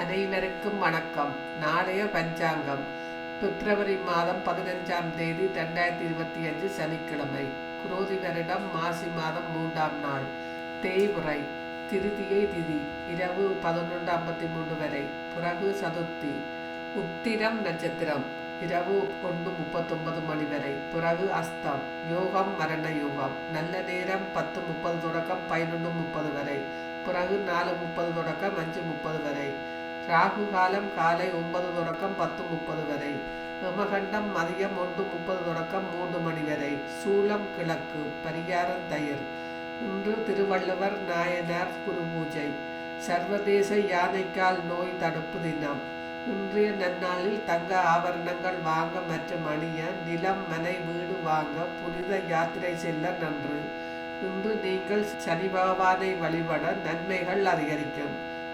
அனைவருக்கும் வணக்கம். நாளைய பஞ்சாங்கம். பிப்ரவரி மாதம் பதினஞ்சாம் தேதி ரெண்டாயிரத்தி இருபத்தி அஞ்சு சனிக்கிழமை. குரோதி வருடம் மாசி மாதம் மூன்றாம் நாள். தேய்முறை திருதியை திதி. இரவு பதினொன்று ஐம்பத்தி மூணு வரை. பிறகு சதுர்த்தி. உத்திரம் நட்சத்திரம். இரவு ஒன்று முப்பத்தொன்பது மணி வரை. பிறகு அஸ்தம். யோகம் மரண யோகம். நல்ல நேரம் பத்து முப்பது தொடக்கம் பதினொன்று முப்பது வரை. பிறகு நாலு முப்பது தொடக்கம் அஞ்சு முப்பது வரை. ராகு காலம் காலை ஒன்பது தொடக்கம் பத்து முப்பது வரை. யமகண்டம் மதியம் ஒன்று முப்பது தொடக்கம் மூன்று மணி வரை. சூலம் கிழக்கு பரிகாரம் தயிர். இன்று திருவள்ளுவர் நாயனார் குரு பூஜை சர்வதேச யானைக்கால் நோய் தடுப்பு தினம். இன்றைய நன்னாளில் தங்க ஆபரணங்கள் வாங்க மற்றும் அணிய நிலம் மனை வீடு வாங்க புனித யாத்திரை செல்ல நன்று. இன்று நீங்கள் சனி பகவானை வழிபட நன்மைகள் அதிகரிக்கும்.